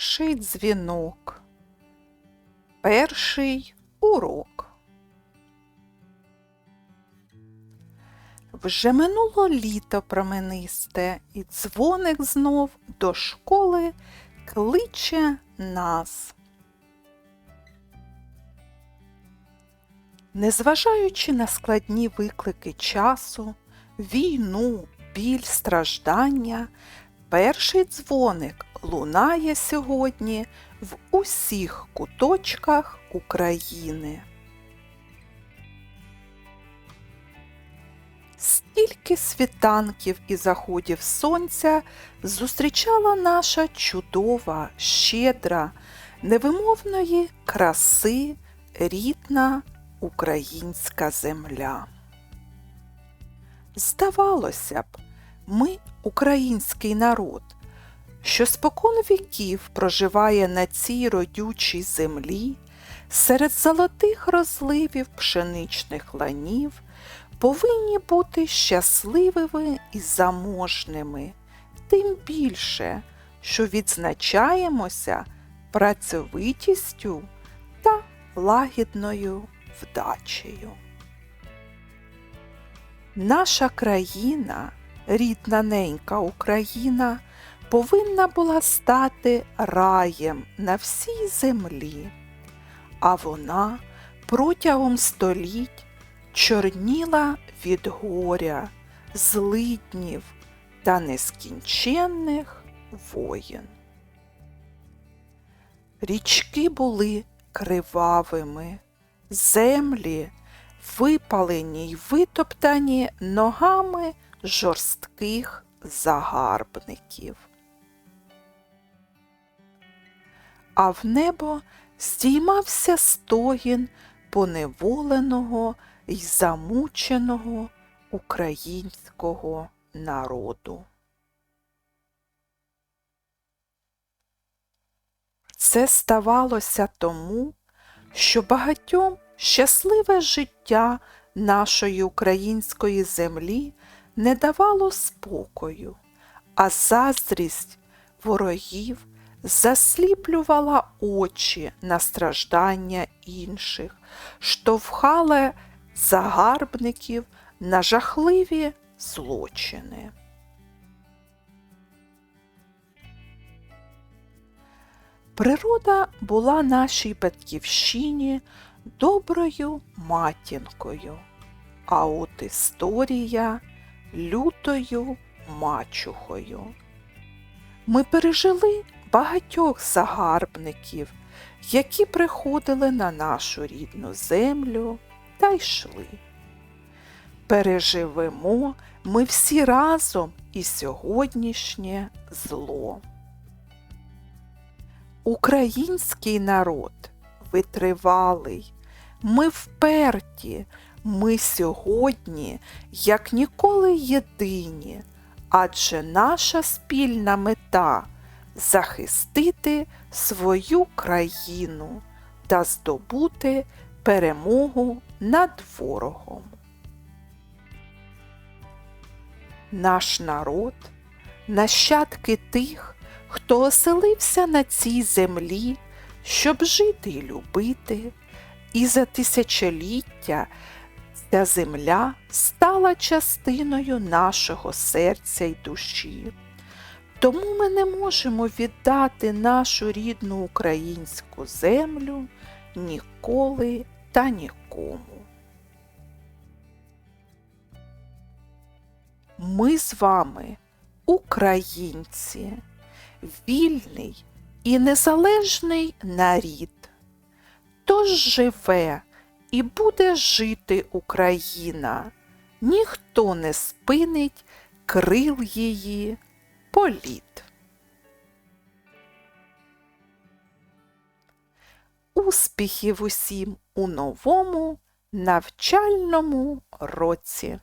Перший дзвінок. Перший урок. Вже минуло літо променисте, і дзвоник знов до школи кличе нас. Незважаючи на складні виклики часу, війну, біль, страждання, перший дзвоник лунає сьогодні в усіх куточках України. Стільки світанків і заходів сонця зустрічала наша чудова, щедра, невимовної краси рідна українська земля. Здавалося б, ми український народ, що спокон віків проживає на цій родючій землі, серед золотих розливів пшеничних ланів, повинні бути щасливими і заможними, тим більше, що відзначаємося працьовитістю та лагідною вдачею. Наша країна, рідна ненька Україна, повинна була стати раєм на всій землі, а вона протягом століть чорніла від горя, злиднів та нескінченних воїн. Річки були кривавими, землі випалені й витоптані ногами жорстких загарбників. А в небо здіймався стогін поневоленого й замученого українського народу. Це ставалося тому, що багатьом щасливе життя нашої української землі не давало спокою, а заздрість ворогів засліплювала очі на страждання інших, штовхала загарбників на жахливі злочини. Природа була нашій батьківщині доброю матінкою, а от історія лютою мачухою. Ми пережили багатьох загарбників, які приходили на нашу рідну землю та йшли. Переживемо ми всі разом і сьогоднішнє зло. Український народ витривалий, ми вперті, ми сьогодні, як ніколи єдині, адже наша спільна мета захистити свою країну та здобути перемогу над ворогом. Наш народ, нащадки тих, хто оселився на цій землі, щоб жити і любити, і за тисячоліття ця земля стала частиною нашого серця й душі. Тому ми не можемо віддати нашу рідну українську землю ніколи та нікому. Ми з вами українці, вільний і незалежний нарід. Тож живе і буде жити Україна, ніхто не спинить крил її політ. Успіхів усім у новому навчальному році.